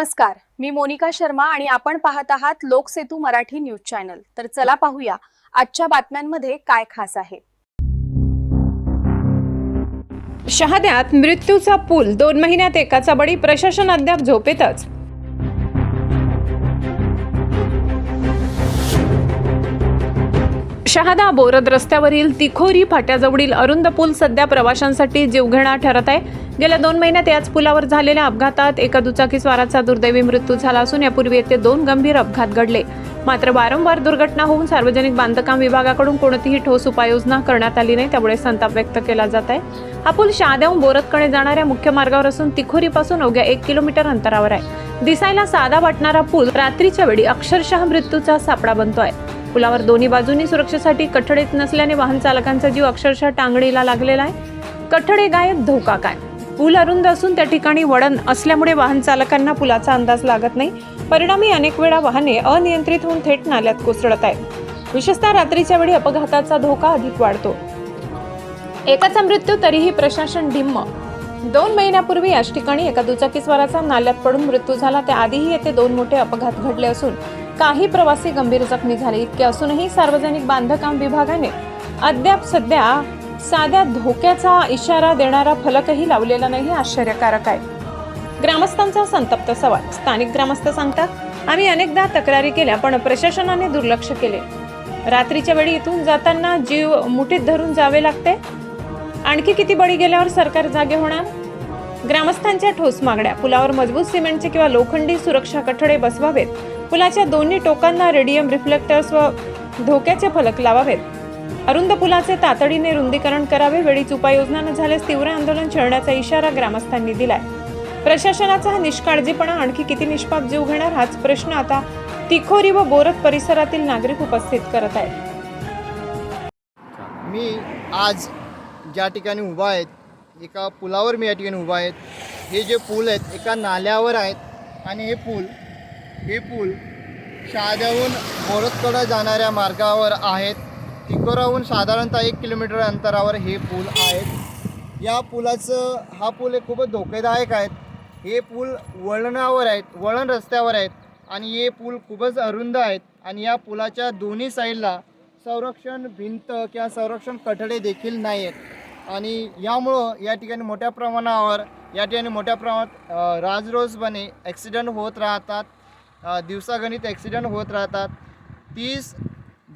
नमस्कार मी मोनिका शर्मा आणि आपण पाहत आहात लोकसेतू मराठी न्यूज चॅनल. तर चला पाहूया आजच्या बातम्यांमध्ये काय खास आहे. शहाद्यात मृत्यूचा पूल दोन महिन्यात एकाचा बळी प्रशासन अद्याप झोपेतच. शहादा बोरद रस्त्यावरील तिखोरी फाट्याजवळील अरुंद पूल सध्या प्रवाशांसाठी जीवघेणा ठरत आहे. गेल्या दोन महिन्यात याच पुलावर झालेल्या अपघातात एका दुचाकी स्वाराचा दुर्दैवी मृत्यू झाला असून यापूर्वी येथे दोन गंभीर अपघात घडले. मात्र वारंवार दुर्घटना होऊन सार्वजनिक बांधकाम विभागाकडून कोणतीही ठोस उपाययोजना करण्यात आली नाही त्यामुळे संताप व्यक्त केला जात आहे. हा पूल शहाद्याहून बोरदकडे जाणाऱ्या मुख्य मार्गावर असून तिखोरीपासून अवघ्या एक किलोमीटर अंतरावर आहे. दिसायला साधा वाटणारा पूल रात्रीच्या वेळी अक्षरशः मृत्यूचा सापळा आहे पुलावर दोन्ही बाजूंनी सुरक्षेसाठी कठडेत नसल्याने वाहन चालकांचा जीव अक्षरशः टांगणीला लागलेला आहे. कठडे गायब धोका काय पूल अरुंद असून त्या ठिकाणी वळण असल्यामुळे वाहन चालकांना पुलाचा अंदाज लागत नाही. परिणामी अनेक वेळा वाहने अनियंत्रित होऊन थेट नाल्यात कोसळत आहेत. विशेषतः रात्रीच्या वेळी अपघाताचा धोका अधिक वाढतो. एकाचा मृत्यू तरीही प्रशासन ढिम्म दोन महिन्यापूर्वी याच ठिकाणी एका दुचाकीस्वाराचा नाल्यात पडून मृत्यू झाला. त्याआधीही येथे दोन मोठे अपघात घडले असून काही प्रवासी गंभीर जखमी झाले इतके असूनही सार्वजनिक बांधकाम विभागाने अद्याप सध्या साध्या धोक्याचा इशारा देणारा फलकही लावलेला नाही आश्चर्यकारक आहे. ग्रामस्थांचा संतप्त सवाल. स्थानिक ग्रामस्थ सांगतात आम्ही अनेकदा तक्रारी केल्या पण प्रशासनाने दुर्लक्ष केले. रात्रीच्या वेळी इथून जाताना जीव मुठीत धरून जावे लागते. आणखी किती बळी गेल्यावर सरकार जागे होणार? ग्रामस्थांच्या ठोस मागण्या पुलावर मजबूत सिमेंटचे किंवा लोखंडी सुरक्षा कठडे बसवावेत पुलाच्या दोन्ही टोकांना रेडियम रिफ्लेक्टर्स व धोक्याचे फलक लावावेत. अरुंद पुलाचे तातडीने रुंदीकरण करावे वेळीच उपाययोजना न झाल्यास तीव्र आंदोलन छेडण्याचा इशारा ग्रामस्थांनी दिलाय. प्रशासनाचा हा निष्काळजीपणा आणखी किती निष्पाप जीव घेणार हाच प्रश्न आता तिखोरी व बोरत परिसरातील नागरिक उपस्थित करत आहेत. मी आज ज्या ठिकाणी उभा आहेत एका पुलावर मी या ठिकाणी उभा आहेत हे जे पूल आहेत एका नाल्यावर आहेत आणि हे पूल हे पूल शहाद्याहून बोरतकडं जाणाऱ्या मार्गावर आहेत. तिकोराहून साधारणतः एक किलोमीटर अंतरावर हे पूल आहेत. या पुलाचं हा पूल हे खूपच धोकेदायक आहेत हे पूल वळणावर आहेत वळण रस्त्यावर आहेत आणि हे पूल खूपच अरुंद आहेत. आणि या पुलाच्या दोन्ही साईडला संरक्षण भिंत किंवा संरक्षण कठडे देखील नाही आहेत आणि यामुळं या ठिकाणी मोठ्या प्रमाणावर या ठिकाणी मोठ्या प्रमाणात राजरोजपणे ॲक्सिडेंट होत राहतात. दिवसागणित ॲक्सिडेंट होत राहतात. तीस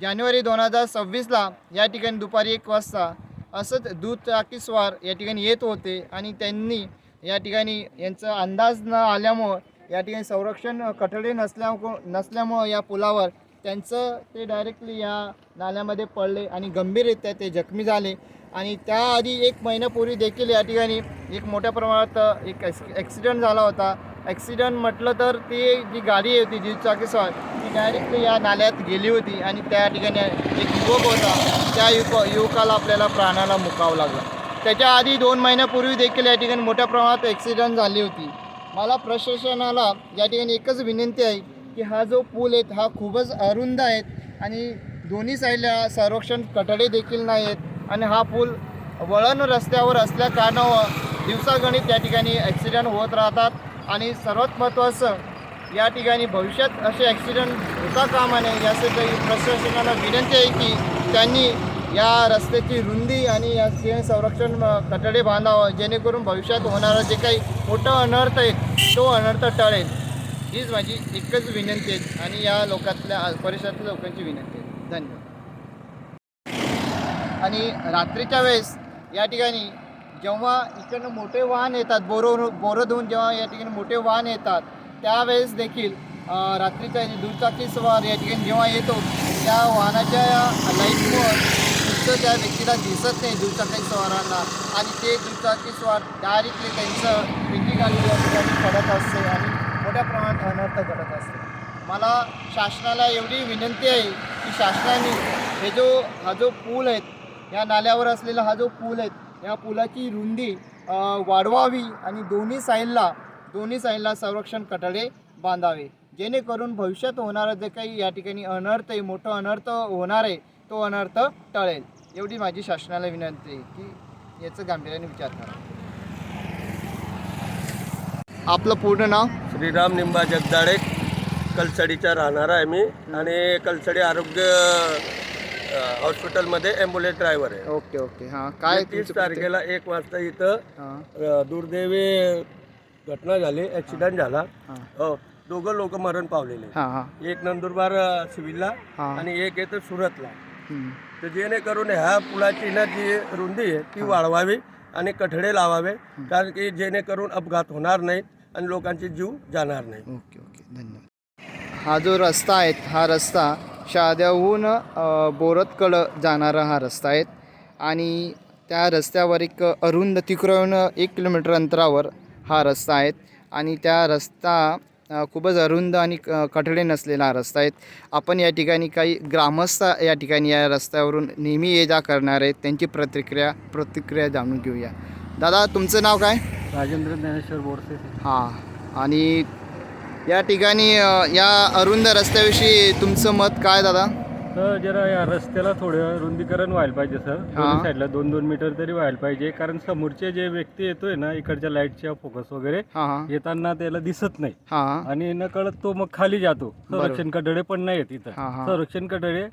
जानेवारी दोन हजार सव्वीसला या ठिकाणी दुपारी एक वाजता असंच दुचाकीस्वार या ठिकाणी येत होते आणि त्यांनी या ठिकाणी यांचा अंदाज न आल्यामुळं या ठिकाणी संरक्षण कठडे नसल्या नसल्यामुळं या पुलावर त्यांचं ते डायरेक्टली या नाल्यामध्ये पडले आणि गंभीररित्या ते जखमी झाले. आणि त्याआधी एक महिन्यापूर्वी देखील या ठिकाणी एक मोठ्या प्रमाणात एक ॲक्सिडेंट झाला होता. ॲक्सिडंट म्हटलं तर ती जी गाडी होती जी चाकीसवार ती डायरेक्ट या नाल्यात गेली होती आणि त्या ठिकाणी एक युवक होता. त्या युवक युवकाला आपल्याला प्राणाला मुकावं लागला. त्याच्या आधी दोन महिन्यापूर्वी देखील या ठिकाणी मोठ्या प्रमाणात ॲक्सिडंट झाली होती. मला प्रशासनाला या ठिकाणी एकच विनंती आहे की हा जो पूल आहे हा खूपच अरुंद आहेत आणि दोन्ही साईडला संरक्षण कठडे देखील नाही आहेत आणि हा पूल वळण रस्त्यावर असल्या कारणावर दिवसागणित त्या ठिकाणी ॲक्सिडंट होत राहतात. आणि सर्वात महत्त्वाचं या ठिकाणी भविष्यात असे ॲक्सिडेंट होता कामा नये यासाठी प्रशासनाला विनंती आहे की त्यांनी या रस्त्याची रुंदी आणि या सिंह संरक्षण अ, कठडे बांधावं जेणेकरून भविष्यात होणारं जे काही मोठं अनर्थ आहे तो अनर्थ टळेल. हीच माझी एकच विनंती आहे आणि या लोकातल्या परिसरातल्या लोकांची विनंती आहे. धन्यवाद. आणि रात्रीच्या वेळेस या ठिकाणी जेव्हा इकडनं मोठे वाहन येतात बोरो बोरधून जेव्हा या ठिकाणी मोठे वाहन येतात त्यावेळेस देखील रात्रीचा दुचाकी सवार या ठिकाणी जेव्हा येतो त्या वाहनाच्या लाईटमुळं नुसतं त्या व्यक्तीला दिसत नाही दुचाकी स्वारांना आणि ते दुचाकी स्वार डायरेक्टली त्यांचं भेटी घालून या ठिकाणी पडत असते आणि मोठ्या प्रमाणात अनर्थ घडत असते. मला शासनाला एवढी विनंती आहे की शासनाने हे जो हा जो पूल आहेत या नाल्यावर असलेला हा जो पूल आहे या पुलाची रुंदी वाढवावी आणि दोन्ही साईडला दोन्ही साईडला संरक्षण कठडे बांधावे. जेणेकरून भविष्यात होणारं जे काही या ठिकाणी अनर्थ आहे मोठं अनर्थ होणार आहे तो अनर्थ टळेल. एवढी माझी शासनाला विनंती आहे की याचं गांभीर्याने विचार करा. आपलं पूर्ण नाव? श्रीराम निंबा जगदाडे कलसडीचा राहणारा आहे मी. आणि कलसडी आरोग्य हॉस्पिटलमध्ये ॲम्ब्युलन्स ड्रायव्हर आहे. Okay okay. हां काय तीस तुमचं तारखेला एक वाजता इथं हां. अ, दुर्दैवी घटना झाली ॲक्सिडेंट झाला. हां. हो दोघं लोक मरण पावलेले. हां हां. एक नंदुरबार अ, सिव्हिलला हां. आणि एक येतं सुरतला. हम्म. तर जेणेकरून ह्या पुलाची ना जी रुंदी आहे ती वाढवावी आणि कठडे लावावे कारण की जेणेकरून अपघात होणार नाहीत आणि लोकांचे जीव जाणार नाही ओके ओके. धन्यवाद. हा जो रस्ता आहे हा रस्ता शहाद्याहून बोरतकडं जाणारा हा रस्ता आहे आणि त्या रस्त्यावर एक अरुंद तिकडून एक किलोमीटर अंतरावर हा रस्ता आहे आणि त्या रस्ता खूपच अरुंद आणि कठडे नसलेला हा रस्ता आहे. आपण या ठिकाणी काही ग्रामस्थ या ठिकाणी या रस्त्यावरून नेहमी ये जा करणार आहेत. त्यांची प्रतिक्रिया प्रतिक्रिया जाणून घेऊया. दादा तुमचं नाव काय? राजेंद्र ज्ञानेश्वर बोरसे. हां. आणि या ठिकाणी या अरुंद रस्त्याविषयी तुमचं मत काय दादा? तर जरा या रस्त्याला थोडं रुंदीकरण व्हायला पाहिजे सर. दोन्ही साईडला दोन दोन मीटर तरी व्हायला पाहिजे कारण समोरचे जे व्यक्ती येतोय ना इकडच्या लाईटच्या फोकस वगैरे येताना त्याला दिसत नाही. हां. आणि न कळत तो मग खाली जातो. संरक्षण कठडे पण नाही हा. इथं संरक्षण कठडे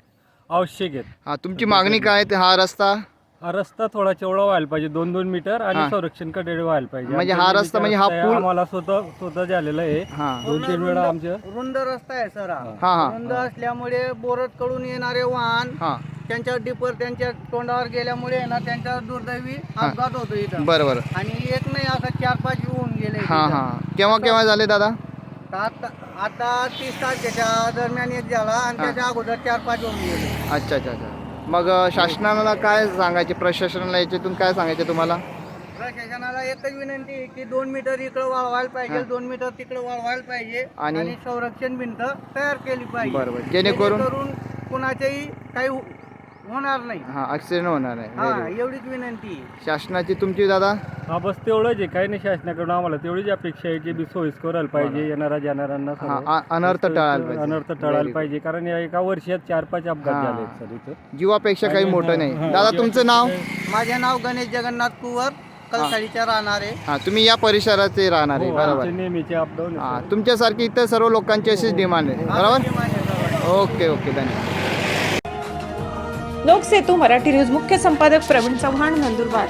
आवश्यक आहेत. हां तुमची मागणी काय हा रस्ता? रस्ता थोडा चौडा व्हायला पाहिजे दोन दोन मीटर. आणि संरक्षण कठडे व्हायला पाहिजे. म्हणजे आमच्या हा रस्ता म्हणजे हा पूल- आम्हाला स्वतः स्वतः झालेला आहे. हां. दोन तीन वेळा आमच्या रुंद रस्ता आहे सर हा. हां. हां रुंद असल्यामुळे बोरत कडून येणारे वाहन हां. त्यांच्या डिपर त्यांच्या तोंडावर गेल्यामुळे ना त्यांच्या दुर्दैवी अपघात होतो इथं. बरं बरं. आणि एक नाही असं चार पाच होऊन गेले हां. हां. केव्हा केव्हा झाले दादा? आता तीस तारखेच्या दरम्यान एक झाला आणि हा. त्याच्या अगोदर चार पाच होऊन गेले. अच्छा अच्छा अच्छा. मग शासनाला काय सांगायचे? प्रशासनाला याच्यातून काय सांगायचे तुम्हाला? प्रशासनाला एकच विनंती आहे की दोन मीटर इकडं वाळवायला पाहिजे. दोन मीटर तिकडं वाळवायला पाहिजे आणि- आणि संरक्षण भिंत तयार केली पाहिजे. बरोबर. जेणेकरून- कुणाच्याही काही होणार नाही. हां ॲक्सिडेंट होणार नाही. हा Very good. एवढीच विनंती. आहे शासनाची तुमची दादा? हा बस तेवढंच आहे. काही नाही शासनाकडून आम्हाला तेवढीच अपेक्षा आहे की बी सोयीस्कर व्हायला पाहिजे येणाऱ्या जाणाऱ्यांना सर्व. अनर्थ टाळायला पाहिजे. अनर्थ Very टाळायला good. पाहिजे. कारण या एका वर्षात चार पाच अपघात हा. झाले सर इथं. जीवापेक्षा काही मोठं नाही. हा, दादा तुमचं नाव? माझे नाव गणेश जगन्नाथ कुवर. कलसाडीच्या राहणार. आहे हां तुम्ही या परिसराचे राहणार. आहे हो, बरोबर. आमचे नेहमीचे अपडाऊन हां तुमच्यासारखी इतर सर्व लोकांची अशीच डिमांड आहे बरोबर. Okay okay. धन्यवाद. लोकसेतू मराठी न्यूज मुख्य संपादक प्रवीण चव्हाण नंदुरबार.